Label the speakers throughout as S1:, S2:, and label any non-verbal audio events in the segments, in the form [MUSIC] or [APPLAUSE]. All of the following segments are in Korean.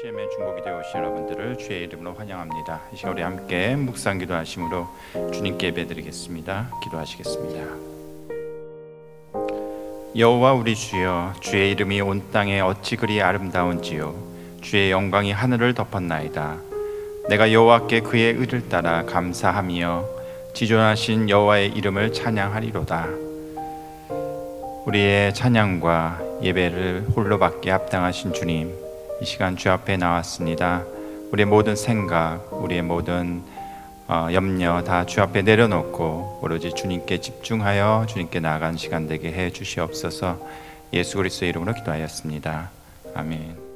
S1: CM의 중복이 되어 오신 여러분들을 주의 이름으로 환영합니다. 이 시간 우리 함께 묵상 기도하심으로 주님께 예배드리겠습니다. 기도하시겠습니다. 여호와 우리 주여 주의 이름이 온 땅에 어찌 그리 아름다운지요 주의 영광이 하늘을 덮었나이다. 내가 여호와께 그의 의를 따라 감사하며 지존하신 여호와의 이름을 찬양하리로다. 우리의 찬양과 예배를 홀로 받게 합당하신 주님, 이 시간 주 앞에 나왔습니다. 우리의 모든 생각, 우리의 모든 어, 염려 다 주 앞에 내려놓고 오로지 주님께 집중하여 주님께 나아간 시간 되게 해 주시옵소서. 예수 그리스도의 이름으로 기도하였습니다. 아멘.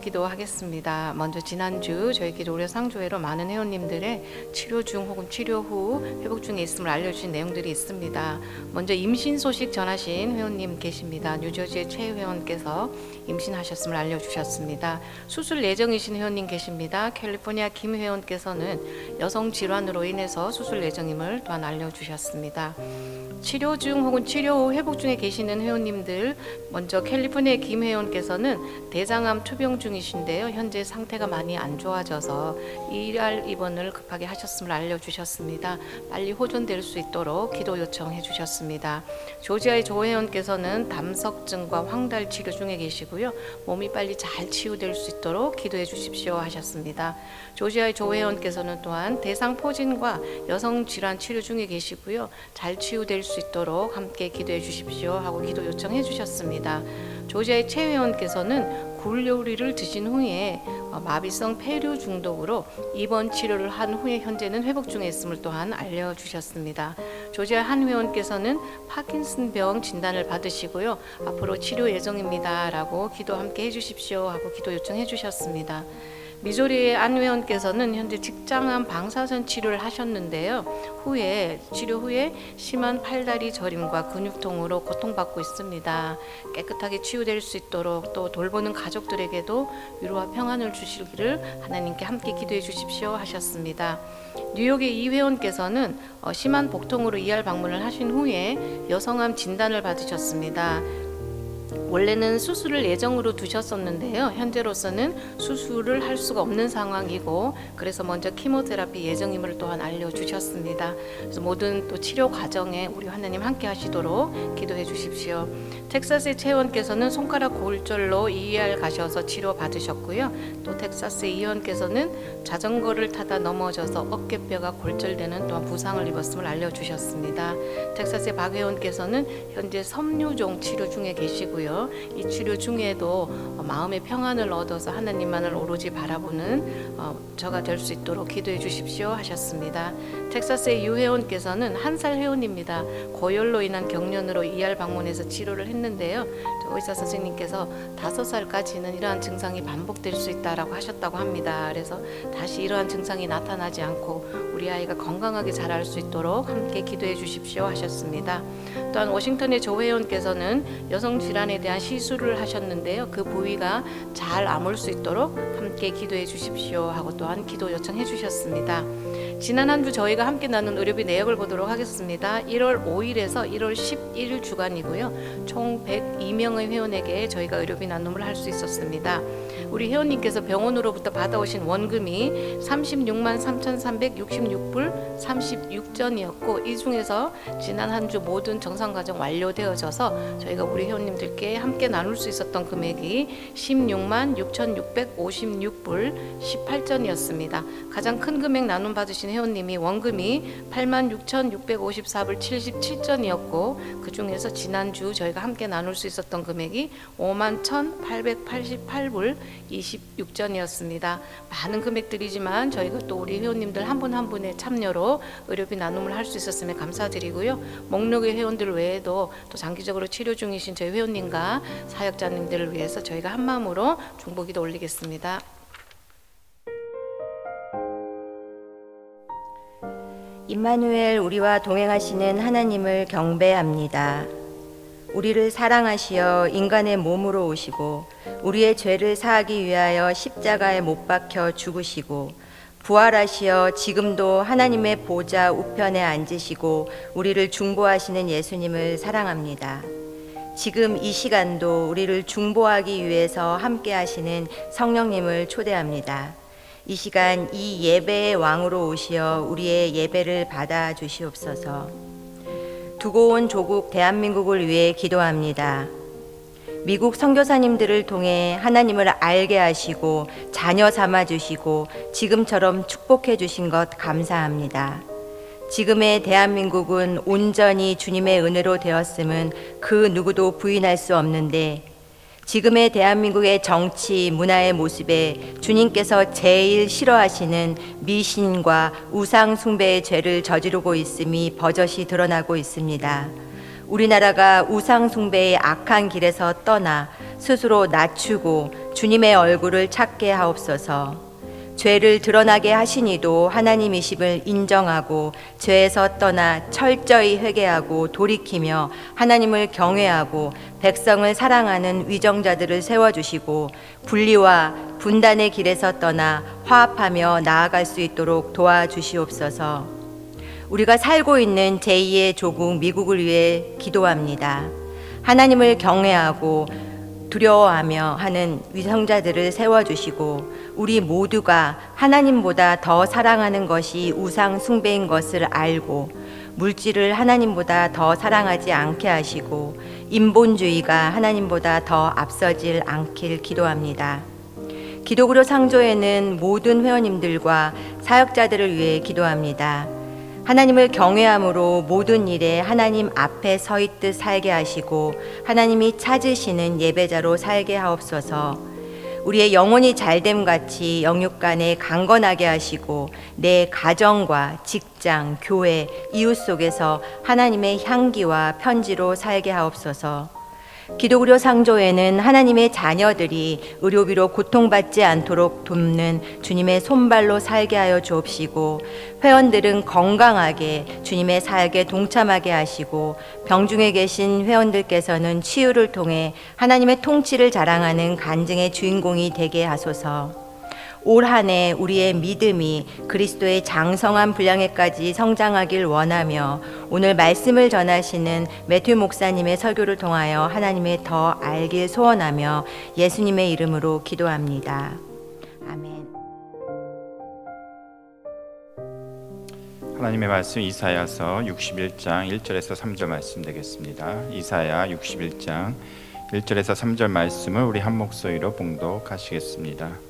S2: 기도하겠습니다. 먼저 지난주 저희 기도우려 상조회로 많은 회원님들의 치료 중 혹은 치료 후 회복 중에 있음을 알려주신 내용들이 있습니다. 먼저 임신 소식 전하신 회원님 계십니다. 뉴저지의 최 회원께서 임신하셨음을 알려주셨습니다. 수술 예정이신 회원님 계십니다. 캘리포니아 김 회원께서는 여성 질환으로 인해서 수술 예정임을 또한 알려주셨습니다. 치료 중 혹은 치료 후 회복 중에 계시는 회원님들 먼저 캘리포니아 김 회원께서는 대장암 투병 중 이신데요. 현재 상태가 많이 안 좋아져서 1할 입원을 급하게 하셨음을 알려주셨습니다. 빨리 호전될 수 있도록 기도 요청해 주셨습니다. 조지아의 조 회원께서는 담석증과 황달 치료 중에 계시고요. 몸이 빨리 잘 치유될 수 있도록 기도해 주십시오 하셨습니다. 조지아의 조 회원께서는 또한 대상포진과 여성 질환 치료 중에 계시고요. 잘 치유될 수 있도록 함께 기도해 주십시오 하고 기도 요청해 주셨습니다. 조지아의 최 회원께서는 굴 요리를 드신 후에 어, 마비성 폐류 중독으로 입원 치료를 한 후에 현재는 회복 중에 있음을 또한 알려주셨습니다. 조지아 한 회원께서는 파킨슨병 진단을 받으시고요. 앞으로 치료 예정입니다라고 기도 함께 해주십시오 하고 기도 요청해 주셨습니다. 미조리의 안 회원께서는 현재 직장암 방사선 치료를 하셨는데요. 후에 치료 후에 심한 팔다리 저림과 근육통으로 고통받고 있습니다. 깨끗하게 치유될 수 있도록 또 돌보는 가족들에게도 위로와 평안을 주시기를 하나님께 함께 기도해 주십시오 하셨습니다. 뉴욕의 이 회원께서는 어, 심한 복통으로 이알 방문을 하신 후에 여성암 진단을 받으셨습니다. 원래는 수술을 예정으로 두셨었는데요. 현재로서는 수술을 할 수가 없는 상황이고 그래서 먼저 키모테라피 예정임을 또한 알려주셨습니다. 그래서 모든 또 치료 과정에 우리 하나님 함께 하시도록 기도해 주십시오. 텍사스의 채원께서는 손가락 골절로 ER 가셔서 치료 받으셨고요. 또 텍사스의 이원께서는 자전거를 타다 넘어져서 어깨뼈가 골절되는 또한 부상을 입었음을 알려주셨습니다. 텍사스의 박 회원께서는 현재 섬유종 치료 중에 계시고요. 이 치료 중에도 어, 마음의 평안을 얻어서 하나님만을 오로지 바라보는 어, 저가 될 수 있도록 기도해 주십시오 하셨습니다. 텍사스의 유 회원께서는 한 살 회원입니다. 고열로 인한 경련으로 ER 방문해서 치료를 했는데요. 저 의사 선생님께서 다섯 살까지는 이러한 증상이 반복될 수 있다라고 하셨다고 합니다. 그래서 다시 이러한 증상이 나타나지 않고 우리 아이가 건강하게 자랄 수 있도록 함께 기도해 주십시오 하셨습니다. 또한 워싱턴의 조 회원께서는 여성 질환에 대한 시술을 하셨는데요. 그 부위가 잘 아물 수 있도록 함께 기도해 주십시오 하고 또한 기도 요청해 주셨습니다. 지난 한 주 저희가 함께 나눈 의료비 내역을 보도록 하겠습니다. 1월 5일에서 1월 11일 주간이고요. 총 102명의 회원에게 저희가 의료비 나눔을 할 수 있었습니다. 우리 회원님께서 병원으로부터 받아오신 원금이 36만 3,366불 36전이었고 이 중에서 지난 한 주 모든 정상 과정 완료되어져서 저희가 우리 회원님들께 함께 나눌 수 있었던 금액이 16만 6,656불 18전이었습니다. 가장 큰 금액 나눔 받으신 회원님이 원금이 8만 6,654불 77전이었고 그 중에서 지난주 저희가 함께 나눌 수 있었던 금액이 5만 1,888불 26전이었습니다. 많은 금액들이지만 저희가 또 우리 회원님들 한분한 분의 참여로 의료비 나눔을 할 수 있었음에 감사드리고요. 목록의 회원들 외에도 또 장기적으로 치료 중이신 저희 회원님과 사역자님들을 위해서 저희가 한 마음으로 중보기도 올리겠습니다.
S3: 임마누엘 우리와 동행하시는 하나님을 경배합니다. 우리를 사랑하시어 인간의 몸으로 오시고 우리의 죄를 사하기 위하여 십자가에 못 박혀 죽으시고 부활하시어 지금도 하나님의 보좌 우편에 앉으시고 우리를 중보하시는 예수님을 사랑합니다. 지금 이 시간도 우리를 중보하기 위해서 함께 하시는 성령님을 초대합니다. 이 시간 이 예배의 왕으로 오시어 우리의 예배를 받아 주시옵소서. 두고 온 조국 대한민국을 위해 기도합니다. 미국 선교사님들을 통해 하나님을 알게 하시고 자녀 삼아 주시고 지금처럼 축복해 주신 것 감사합니다. 지금의 대한민국은 온전히 주님의 은혜로 되었음은 그 누구도 부인할 수 없는데 지금의 대한민국의 정치, 문화의 모습에 주님께서 제일 싫어하시는 미신과 우상 숭배의 죄를 저지르고 있음이 버젓이 드러나고 있습니다. 우리나라가 우상 숭배의 악한 길에서 떠나 스스로 낮추고 주님의 얼굴을 찾게 하옵소서. 죄를 드러나게 하시니도 하나님이심을 인정하고 죄에서 떠나 철저히 회개하고 돌이키며 하나님을 경외하고 백성을 사랑하는 위정자들을 세워주시고 분리와 분단의 길에서 떠나 화합하며 나아갈 수 있도록 도와주시옵소서. 우리가 살고 있는 제2의 조국 미국을 위해 기도합니다. 하나님을 경외하고 두려워하며 하는 위성자들을 세워주시고 우리 모두가 하나님보다 더 사랑하는 것이 우상 숭배인 것을 알고 물질을 하나님보다 더 사랑하지 않게 하시고 인본주의가 하나님보다 더 앞서질 않길 기도합니다. 기독으로 상조에는 모든 회원님들과 사역자들을 위해 기도합니다. 하나님을 경외함으로 모든 일에 하나님 앞에 서 있듯 살게 하시고 하나님이 찾으시는 예배자로 살게 하옵소서. 우리의 영혼이 잘됨 같이 영육간에 강건하게 하시고 내 가정과 직장, 교회, 이웃 속에서 하나님의 향기와 편지로 살게 하옵소서. 기독의료 상조에는 하나님의 자녀들이 의료비로 고통받지 않도록 돕는 주님의 손발로 살게 하여 주옵시고 회원들은 건강하게 주님의 사역에 동참하게 하시고 병중에 계신 회원들께서는 치유를 통해 하나님의 통치를 자랑하는 간증의 주인공이 되게 하소서. 올 한해 우리의 믿음이 그리스도의 장성한 분량에까지 성장하길 원하며 오늘 말씀을 전하시는 매튜 목사님의 설교를 통하여 하나님의 더 알길 소원하며 예수님의 이름으로 기도합니다. 아멘.
S4: 하나님의 말씀 이사야서 61장 1절에서 3절 말씀 되겠습니다. 이사야 61장 1절에서 3절 말씀을 우리 한 목소리로 봉독하시겠습니다.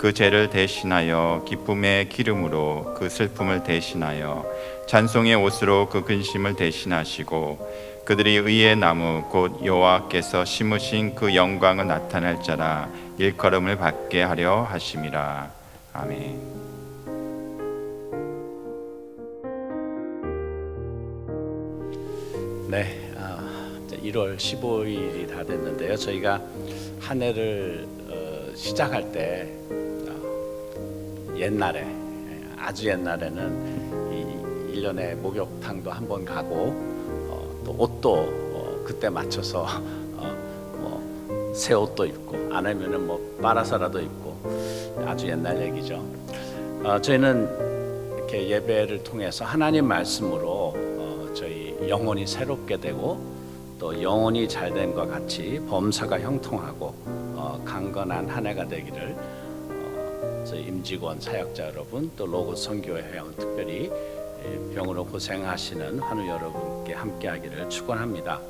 S4: 그 죄를 대신하여 기쁨의 기름으로 그 슬픔을 대신하여 찬송의 옷으로 그 근심을 대신하시고 그들이 의의 나무 곧 여호와께서 심으신 그 영광을 나타낼 자라 일컬음을 받게 하려 하심이라 아멘.
S5: 네, 아, 이제 1월 15일이 다 됐는데요. 저희가 한 해를 어, 시작할 때 어, 옛날에 예, 아주 옛날에는 이 1년에 목욕탕도 한 번 가고 어, 또 옷도 어, 그때 맞춰서 [LAUGHS] 어, 뭐, 새 옷도 입고 안 하면은 뭐 빨아서라도 입고 아주 옛날 얘기죠. 어, 저희는 이렇게 예배를 통해서 하나님 말씀으로 어, 저희 영혼이 새롭게 되고 또 영혼이 잘된 것 같이 범사가 형통하고 어, 강건한 한 해가 되기를 어, 저희 임직원 사역자 여러분 또 로고 선교회 회원 특별히 예, 병으로 고생하시는 환우 여러분께 함께하기를 축원합니다.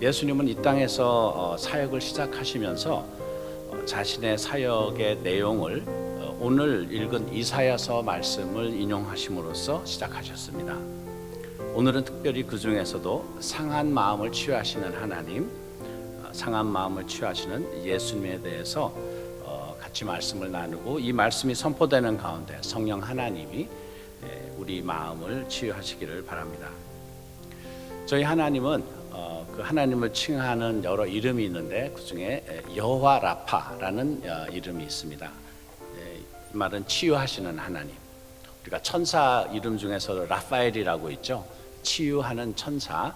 S5: 예수님은 이 땅에서 어, 사역을 시작하시면서 어, 자신의 사역의 내용을 어, 오늘 읽은 이사야서 말씀을 인용하심으로써 시작하셨습니다. 오늘은 특별히 그 중에서도 상한 마음을 치유하시는 하나님, 어, 상한 마음을 치유하시는 예수님에 대해서 어, 같이 말씀을 나누고 이 말씀이 선포되는 가운데 성령 하나님이 예, 우리 마음을 치유하시기를 바랍니다. 저희 하나님은 어, 그 하나님을 칭하는 여러 이름이 있는데 그 중에 여호와 라파라는 어, 이름이 있습니다. 예, 이 말은 치유하시는 하나님. 우리가 천사 이름 중에서 라파엘이라고 있죠. 치유하는 천사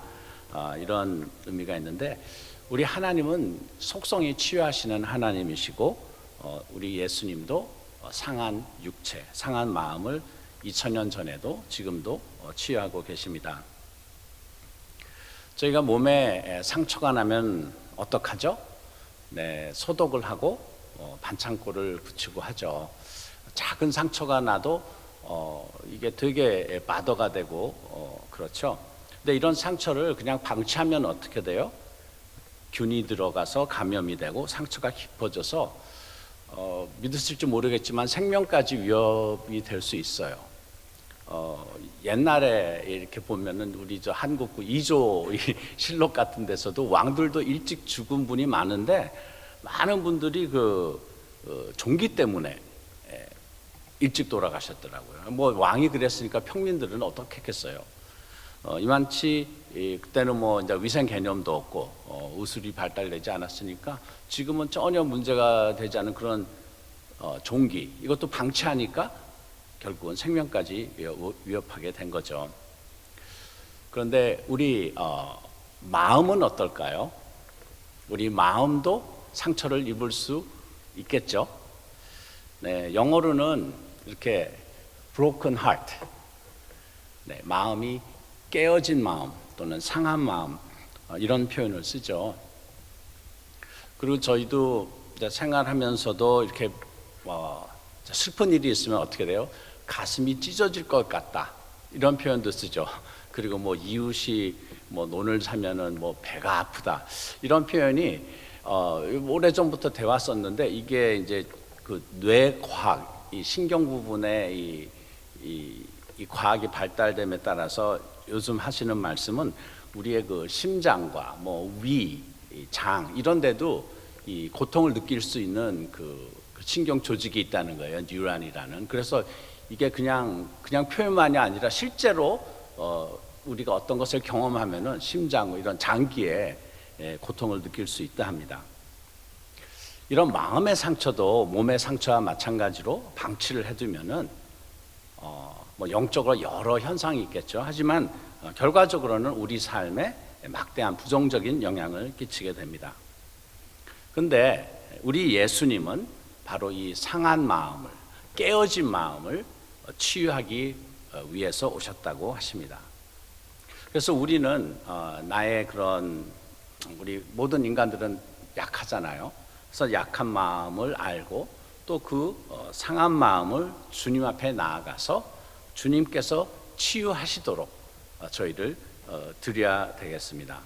S5: 어, 이런 의미가 있는데 우리 하나님은 속성이 치유하시는 하나님이시고 어, 우리 예수님도 어, 상한 육체, 상한 마음을 2000년 전에도 지금도 어, 치유하고 계십니다. 저희가 몸에 상처가 나면 어떡하죠? 네, 소독을 하고 어, 반창고를 붙이고 하죠. 작은 상처가 나도 어, 이게 되게 바더가 되고 어, 그렇죠. 근데 이런 상처를 그냥 방치하면 어떻게 돼요? 균이 들어가서 감염이 되고 상처가 깊어져서 어, 믿으실지 모르겠지만 생명까지 위협이 될 수 있어요. 어, 옛날에 이렇게 보면은 우리 저 한국구 이조 이 [LAUGHS] 실록 같은 데서도 왕들도 일찍 죽은 분이 많은데 많은 분들이 그 어, 종기 때문에 예, 일찍 돌아가셨더라고요. 뭐 왕이 그랬으니까 평민들은 어떻게 했겠어요? 어, 이만치 이, 그때는 뭐 이제 위생 개념도 없고 어, 의술이 발달되지 않았으니까 지금은 전혀 문제가 되지 않은 그런 어, 종기 이것도 방치하니까 결국은 생명까지 위협- 위협 하게 된 거죠. 그런데 우리 어, 마음은 어떨까요? 우리 마음도 상처를 입을 수 있겠죠. 네, 영어로는 이렇게 broken heart, 네, 마음이 깨어진 마음 또는 상한 마음 어, 이런 표현을 쓰죠. 그리고 저희도 생활하면서도 이렇게 어, 슬픈 일이 있으면 어떻게 돼요? 가슴이 찢어질 것 같다 이런 표현도 쓰죠. 그리고 뭐 이웃이 뭐 논을 사면은 뭐 배가 아프다 이런 표현이 어, 오래 전부터 돼 왔었는데 이게 이제 그 뇌과학 이 신경 부분의 이, 이, 이 과학이 발달됨에 따라서 요즘 하시는 말씀은 우리의 그 심장과 뭐 위, 이장 이런 데도 이 고통을 느낄 수 있는 그, 그 신경 조직이 있다는 거예요. 뉴런이라는. 그래서 이게 그냥 그냥 표현만이 아니라 실제로 어, 우리가 어떤 것을 경험하면은 심장 뭐 이런 장기에 예, 고통을 느낄 수 있다 합니다. 이런 마음의 상처도 몸의 상처와 마찬가지로 방치를 해두면은 어, 뭐 영적으로 여러 현상이 있겠죠. 하지만 어, 결과적으로는 우리 삶에 막대한 부정적인 영향을 끼치게 됩니다. 근데 우리 예수님은 바로 이 상한 마음을 깨어진 마음을 어, 치유하기 어, 위해서 오셨다고 하십니다. 그래서 우리는 어, 나의 그런 우리 모든 인간들은 약하잖아요. 그래서 약한 마음을 알고 또 그 상한 마음을 주님 앞에 나아가서 주님께서 치유하시도록 어, 저희를 어, 드려야 되겠습니다.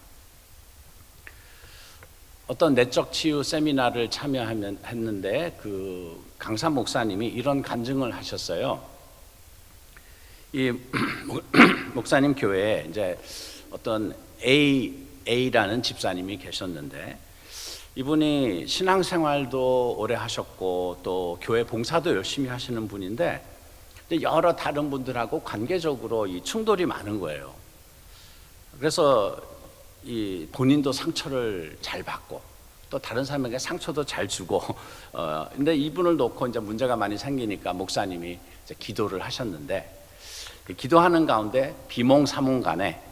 S5: 어떤 내적 치유 세미나를 참여하면 했는데 그 강사 목사님이 이런 간증을 하셨어요. 이 [CLEARS THROAT] 목사님 교회에 이제 어떤 A A라는 집사님이 계셨는데 이분이 신앙생활도 오래 하셨고 또 교회 봉사도 열심히 하시는 분인데 여러 다른 분들하고 관계적으로 이 충돌이 많은 거예요. 그래서 이 본인도 상처를 잘 받고 또 다른 사람에게 상처도 잘 주고 [LAUGHS] 어 근데 이분을 놓고 이제 문제가 많이 생기니까 목사님이 이제 기도를 하셨는데 이 기도하는 가운데 비몽사몽 간에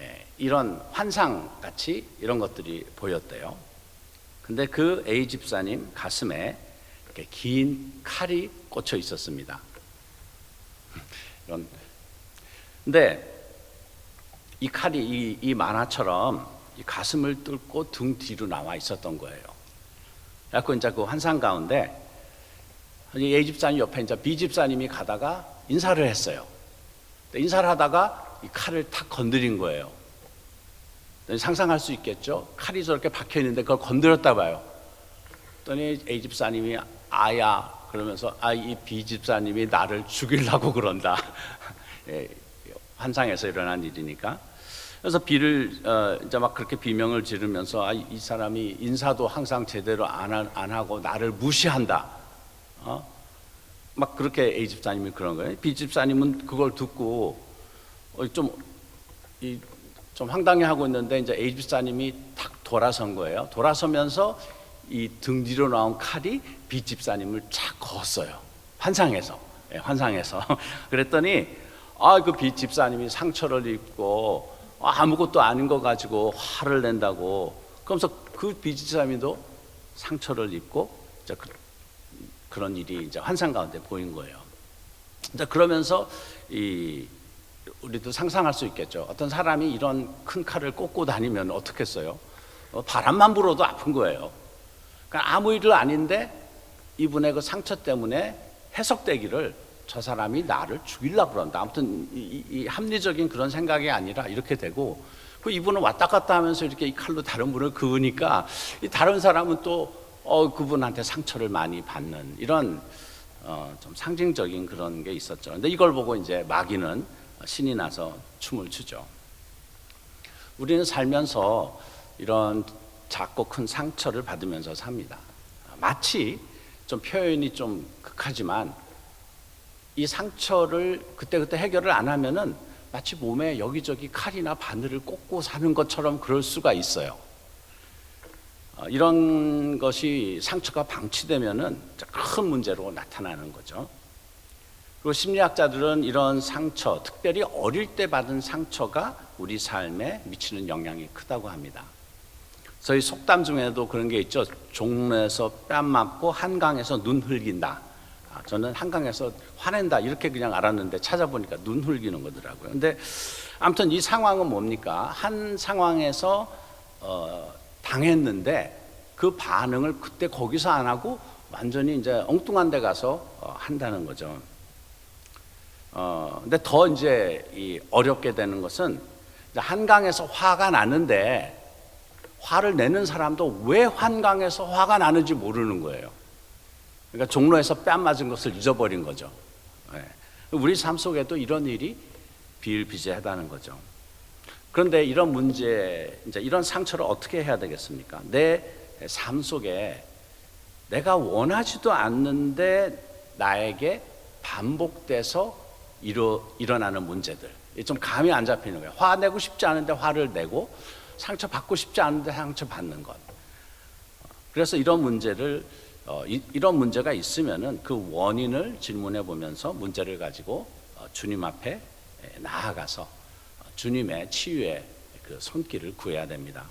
S5: 예, 이런 환상 같이 이런 것들이 보였대요. 근데 그 A 집사님 가슴에 이렇게 긴 칼이 꽂혀 있었습니다. 이런 근데 이 칼이 이, 이 만화처럼 이 가슴을 뚫고 등 뒤로 나와 있었던 거예요. 그래서 이제 그 환상 가운데 A 집사님 옆에 이제 B 집사님이 가다가 인사를 했어요. 인사를 하다가 이 칼을 탁 건드린 거예요. 상상할 수 있겠죠? 칼이 저렇게 박혀 있는데 그걸 건드렸다 봐요. 그랬더니 A 집사님이 아야 그러면서 아이 B 집사님이 나를 죽이려고 그런다. [LAUGHS] 예, 환상에서 일어난 일이니까. 그래서 B를 어, 이제 막 그렇게 비명을 지르면서 아, 이 사람이 인사도 항상 제대로 안, 하, 안 하고 나를 무시한다. 어? 막 그렇게 A 집사님이 그런 거예요. B 집사님은 그걸 듣고 어, 좀, 이, 좀 황당해 하고 있는데 이제 A 집사님이 탁 돌아선 거예요. 돌아서면서 이 등 뒤로 나온 칼이 B 집사님을 착 거었어요. 환상에서, 예, 환상에서. [LAUGHS] 그랬더니 아그 B 집사님이 상처를 입고 아무것도 아닌 거 가지고 화를 낸다고. 그러면서 그 B 집사님도 상처를 입고 그, 그런 일이 이제 환상 가운데 보인 거예요. 이제 그러면서 이 우리도 상상할 수 있겠죠. 어떤 사람이 이런 큰 칼을 꽂고 다니면 어떻겠어요? 어, 바람만 불어도 아픈 거예요. 그러니까 아무 일도 아닌데 이분의 그 상처 때문에 해석되기를 저 사람이 나를 죽이려고 그런다. 아무튼 이, 이, 이 합리적인 그런 생각이 아니라 이렇게 되고 그 이분은 왔다 갔다 하면서 이렇게 이 칼로 다른 분을 그으니까 이 다른 사람은 또 어, 그분한테 상처를 많이 받는 이런 어, 좀 상징적인 그런 게 있었죠. 근데 이걸 보고 이제 마귀는 신이 나서 춤을 추죠. 우리는 살면서 이런 작고 큰 상처를 받으면서 삽니다. 마치 좀 표현이 좀 극하지만 이 상처를 그때그때 해결을 안 하면은 마치 몸에 여기저기 칼이나 바늘을 꽂고 사는 것처럼 그럴 수가 있어요. 어, 이런 것이 상처가 방치되면은 큰 문제로 나타나는 거죠. 그리고 심리학자들은 이런 상처, 특별히 어릴 때 받은 상처가 우리 삶에 미치는 영향이 크다고 합니다. 저희 속담 중에도 그런 게 있죠. 종에서 뺨 맞고 한강에서 눈 흘긴다. 아, 저는 한강에서 화낸다 이렇게 그냥 알았는데 찾아보니까 눈 흘기는 거더라고요. 근데 아무튼 이 상황은 뭡니까? 한 상황에서 어, 당했는데 그 반응을 그때 거기서 안 하고 완전히 이제 엉뚱한 데 가서 어, 한다는 거죠. 어, 근데 더 이제 이 어렵게 되는 것은 한강에서 화가 나는데 화를 내는 사람도 왜 한강에서 화가 나는지 모르는 거예요. 그러니까 종로에서 뺨 맞은 것을 잊어버린 거죠. 예. 우리 삶 속에도 이런 일이 비일비재하다는 거죠. 그런데 이런 문제, 이제 이런 상처를 어떻게 해야 되겠습니까? 내 삶 속에 내가 원하지도 않는데 나에게 반복돼서 일어, 일어나는 문제들. 좀 감이 안 잡히는 거예요. 화내고 싶지 않은데 화를 내고 상처 받고 싶지 않은데 상처 받는 것. 그래서 이런 문제를 어, 이, 이런 문제가 있으면은 그 원인을 질문해 보면서 문제를 가지고 어, 주님 앞에 에, 나아가서 어, 주님의 치유의 그 손길을 구해야 됩니다.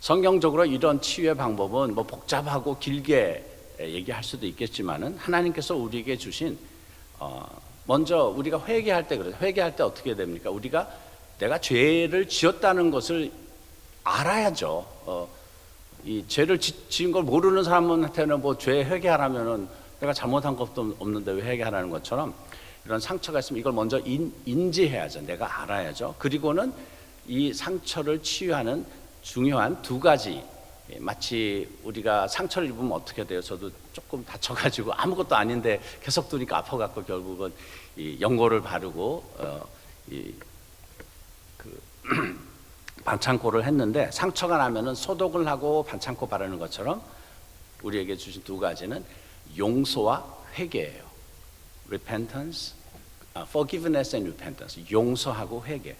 S5: 성경적으로 이런 치유의 방법은 뭐 복잡하고 길게 얘기할 수도 있겠지만은 하나님께서 우리에게 주신 어 먼저 우리가 회개할 때 그래요. 회개할 때 어떻게 됩니까? 우리가 내가 죄를 지었다는 것을 알아야죠. 어, 이 죄를 지, 지은 걸 모르는 사람한테는 뭐 죄 회개하라면은 내가 잘못한 것도 없는데 왜 회개하라는 것처럼 이런 상처가 있으면 이걸 먼저 인, 인지해야죠. 내가 알아야죠. 그리고는 이 상처를 치유하는 중요한 두 가지 예, 마치 우리가 상처를 입으면 어떻게 돼요? 저도 조금 다쳐가지고 아무것도 아닌데 계속 두니까 아파갖고 결국은 이 연고를 바르고 어, 이 그 [CLEARS THROAT] 반창고를 했는데 상처가 나면은 소독을 하고 반창고 바르는 것처럼 우리에게 주신 두 가지는 용서와 회개예요. repentance, 아, forgiveness and repentance. 용서하고 회개.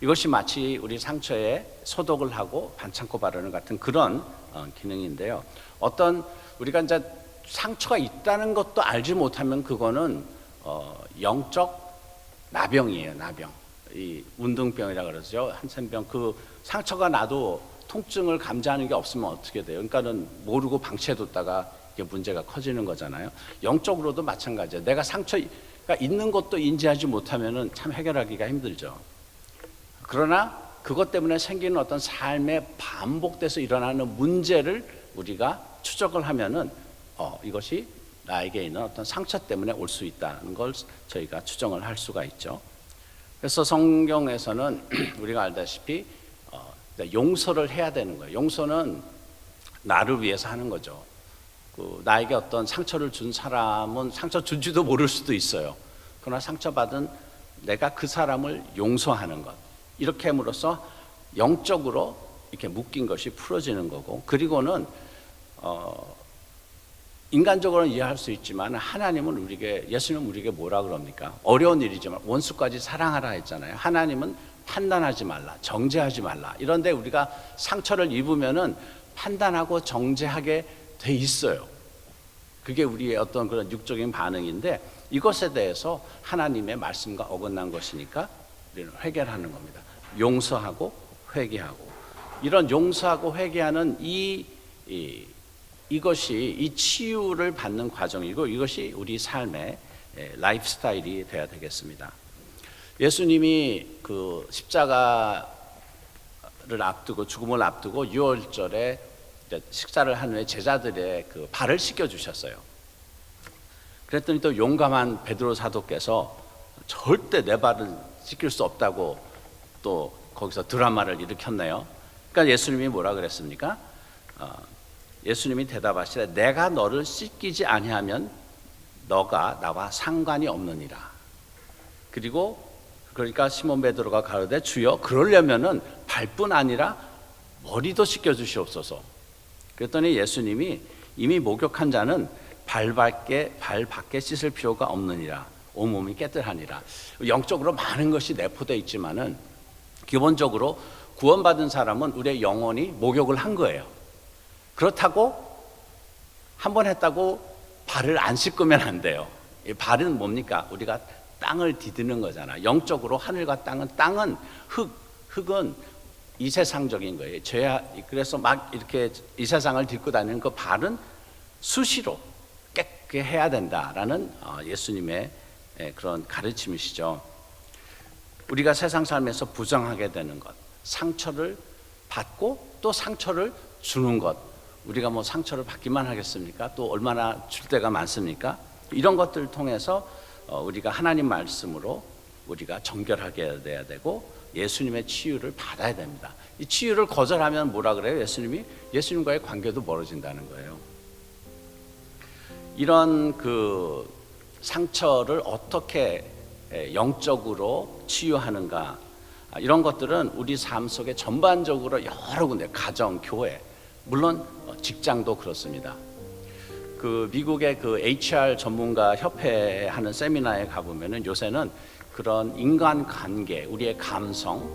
S5: 이것이 마치 우리 상처에 소독을 하고 반창고 바르는 같은 그런 어, 기능인데요. 어떤 우리가 이제 상처가 있다는 것도 알지 못하면 그거는 어, 영적 나병이에요, 나병. 이 운동병이라 그러죠. 한센병 그 상처가 나도 통증을 감지하는 게 없으면 어떻게 돼요? 그러니까는 모르고 방치해뒀다가 이게 문제가 커지는 거잖아요. 영적으로도 마찬가지예요. 내가 상처가 있는 것도 인지하지 못하면은 참 해결하기가 힘들죠. 그러나 그것 때문에 생기는 어떤 삶에 반복돼서 일어나는 문제를 우리가 추적을 하면은 어, 이것이 나에게 있는 어떤 상처 때문에 올 수 있다는 걸 저희가 추정을 할 수가 있죠. 그래서 성경에서는 [CLEARS THROAT] 우리가 알다시피 어, 용서를 해야 되는 거예요. 용서는 나를 위해서 하는 거죠. 그 나에게 어떤 상처를 준 사람은 상처 준지도 모를 수도 있어요. 그러나 상처받은 내가 그 사람을 용서하는 것. 이렇게 함으로써 영적으로 이렇게 묶인 것이 풀어지는 거고 그리고는 어, 인간적으로는 이해할 수 있지만 하나님은 우리에게 예수님은 우리에게 뭐라 그럽니까? 어려운 일이지만 원수까지 사랑하라 했잖아요. 하나님은 판단하지 말라, 정죄하지 말라. 이런데 우리가 상처를 입으면은 판단하고 정죄하게 돼 있어요. 그게 우리의 어떤 그런 육적인 반응인데 이것에 대해서 하나님의 말씀과 어긋난 것이니까 우리는 회개를 하는 겁니다. 용서하고 회개하고 이런 용서하고 회개하는 이, 이 이것이 이 치유를 받는 과정이고 이것이 우리 삶의 에, 라이프 스타일이 돼야 되겠습니다. 예수님이 그 십자가를 앞두고 죽음을 앞두고 6월절에 식사를 한 후에 제자들의 그 발을 씻겨 주셨어요. 그랬더니 또 용감한 베드로 사도께서 절대 내 발을 씻길 수 없다고 또 거기서 드라마를 일으켰네요. 그러니까 예수님이 뭐라 그랬습니까? 어, 예수님이 대답하시되 내가 너를 씻기지 아니하면 너가 나와 상관이 없느니라. 그리고 그러니까 시몬 베드로가 가로되 주여 그러려면은 발뿐 아니라 머리도 씻겨 주시옵소서. 그랬더니 예수님이 이미 목욕한 자는 발 밖에 발 밖에 씻을 필요가 없느니라. 온몸이 깨끗하니라. 영적으로 많은 것이 내포되어 있지만은 기본적으로 구원받은 사람은 우리의 영혼이 목욕을 한 거예요. 그렇다고 한 번 했다고 발을 안 씻으면 안 돼요. 이 발은 뭡니까? 우리가 땅을 디드는 거잖아. 영적으로 하늘과 땅은 땅은 흙, 흙은 이 세상적인 거예요. 죄야 그래서 막 이렇게 이 세상을 딛고 다니는 그 발은 수시로 깨끗게 해야 된다라는 어, 예수님의 예, 그런 가르침이시죠. 우리가 세상 삶에서 부정하게 되는 것, 상처를 받고 또 상처를 주는 것. 우리가 뭐 상처를 받기만 하겠습니까? 또 얼마나 줄 때가 많습니까? 이런 것들을 통해서 어, 우리가 하나님 말씀으로 우리가 정결하게 돼야 되고 예수님의 치유를 받아야 됩니다. 이 치유를 거절하면 뭐라 그래요? 예수님이 예수님과의 관계도 멀어진다는 거예요. 이런 그 상처를 어떻게 에, 영적으로 치유하는가 아, 이런 것들은 우리 삶 속에 전반적으로 여러 군데 가정, 교회, 물론 어, 직장도 그렇습니다. 그 미국의 그 HR 전문가 협회 하는 세미나에 가보면은 요새는 그런 인간 관계, 우리의 감성,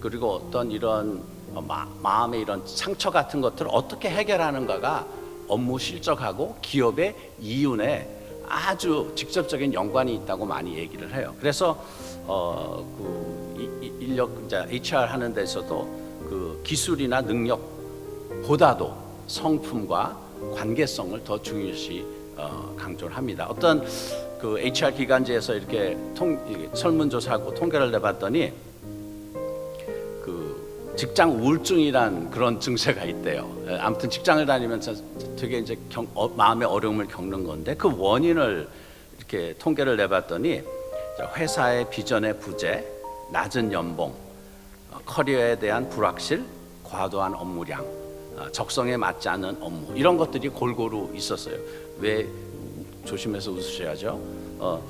S5: 그리고 어떤 이런 어, 마, 마음의 이런 상처 같은 것들을 어떻게 해결하는가가 업무 실적하고 기업의 이윤에 아주 직접적인 연관이 있다고 많이 얘기를 해요. 그래서 어 그 인력 이제 HR 하는 데서도 그 기술이나 능력 보다도 성품과 관계성을 더 중요시 어, 강조를 합니다. 어떤 그 HR 기관지에서 이렇게 통 설문조사하고 통계를 내봤더니 그 직장 우울증이란 그런 증세가 있대요. 예, 아무튼 직장을 다니면서 되게 이제 경, 어, 마음의 어려움을 겪는 건데 그 원인을 이렇게 통계를 내봤더니 자, 회사의 비전의 부재, 낮은 연봉, 어, 커리어에 대한 불확실, 과도한 업무량, 어, 적성에 맞지 않는 업무 이런 것들이 골고루 있었어요. 왜 조심해서 웃으셔야죠. 어,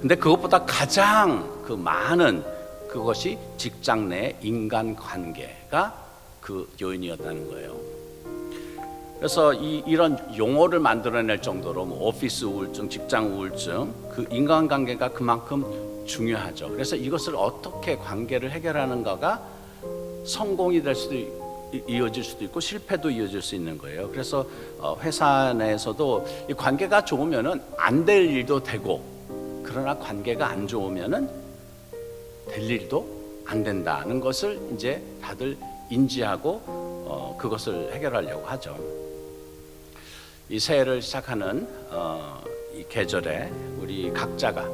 S5: 근데 그것보다 가장 그 많은 그것이 직장 내 인간 관계가 그 요인이었다는 거예요. 그래서 이, 이런 용어를 만들어낼 정도로 뭐 오피스 우울증, 직장 우울증, 그 인간관계가 그만큼 중요하죠. 그래서 이것을 어떻게 관계를 해결하는가가 성공이 될 수도 있- 이어질 수도 있고 실패도 이어질 수 있는 거예요. 그래서 어, 회사 내에서도 이 관계가 좋으면은 안 될 일도 되고 그러나 관계가 안 좋으면은 될 일도 안 된다는 것을 이제 다들 인지하고 어, 그것을 해결하려고 하죠. 이 새해를 시작하는 어, 이 계절에 우리 각자가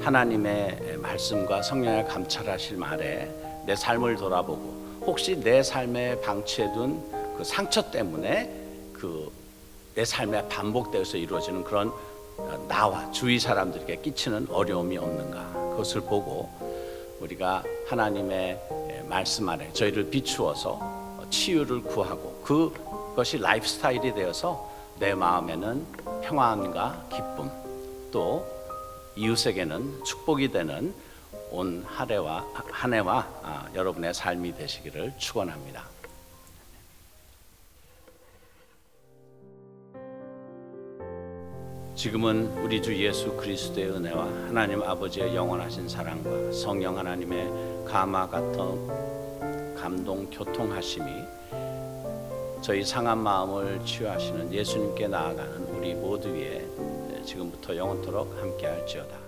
S5: 하나님의 말씀과 성령의 감찰하실 말에 내 삶을 돌아보고 혹시 내 삶에 방치해둔 그 상처 때문에 그 내 삶에 반복되어서 이루어지는 그런 어, 나와 주위 사람들에게 끼치는 어려움이 없는가? 그것을 보고 우리가 하나님의 말씀 아래 저희를 비추어서 치유를 구하고 그것이 라이프 스타일이 되어서 내 마음에는 평안과 기쁨 또 이웃에게는 축복이 되는 온 한 해와 한 해와 아, 여러분의 삶이 되시기를 축원합니다. 지금은 우리 주 예수 그리스도의 은혜와 하나님 아버지의 영원하신 사랑과 성령 하나님의 감화 같은 감동 교통하심이 저희 상한 마음을 치유하시는 예수님께 나아가는 우리 모두 위에 지금부터 영원토록 함께할지어다.